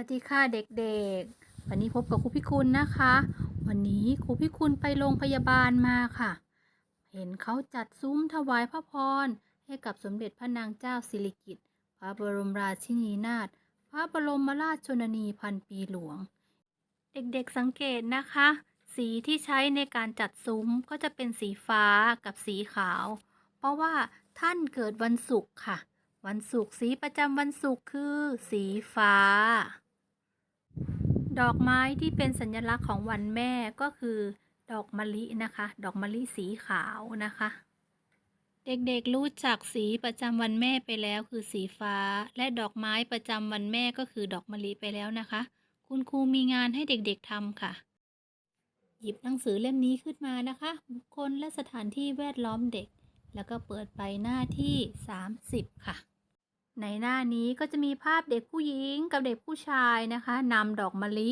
วัสดีค่ะเด็กๆ วันนี้พบกับครูพิคุณนะคะ วันนี้ครูพิคุณไปโรงพยาบาลมาค่ะ เห็นเขาจัดซุ้มถวายพระพรให้กับสมเด็จพระนางเจ้าสิริกิติ์พระบรมราชินีนาถพระบรมราชชนนีพันปีหลวง เด็กๆสังเกตนะคะ สีที่ใช้ในการจัดซุ้มก็จะเป็นสีฟ้ากับสีขาว เพราะว่าท่านเกิดวันศุกร์ค่ะ วันศุกร์สีประจำวันศุกร์คือ สีฟ้า ดอกไม้ที่เป็นสัญลักษณ์ของวันแม่ก็คือดอกมะลินะคะ ดอกมะลิสีขาวนะคะ เด็กๆรู้จักสีประจำวันแม่ไปแล้วคือสีฟ้า และดอกไม้ประจำวันแม่ก็คือดอกมะลิไปแล้วนะคะ คุณครูมีงานให้เด็กๆทำค่ะ หยิบหนังสือเล่มนี้ขึ้นมานะคะ บุคคลและสถานที่แวดล้อมเด็ก แล้วก็เปิดไปหน้าที่ 30 ค่ะ ในหน้านี้ก็จะมีภาพเด็กผู้หญิงกับเด็กผู้ชายนะคะนำดอกมะลิ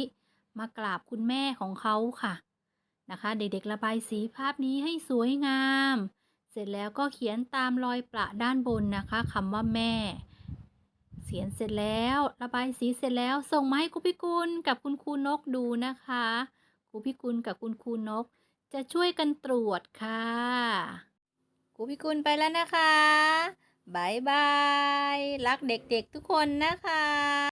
มากราบคุณแม่ของเขาค่ะนะคะ เด็กๆระบายสีภาพนี้ให้สวยงาม เสร็จแล้วก็เขียนตามรอยประด้านบนนะคะคำว่าแม่เขียนเสร็จแล้วระบายสีเสร็จแล้วส่งมาให้ครูพิกุลกับคุณครูนกดูนะคะครูพิกุลกับคุณครูนก จะช่วยกันตรวจค่ะครูพิกุลไปแล้วนะคะ บายบาย รักเด็กๆทุกคนนะคะ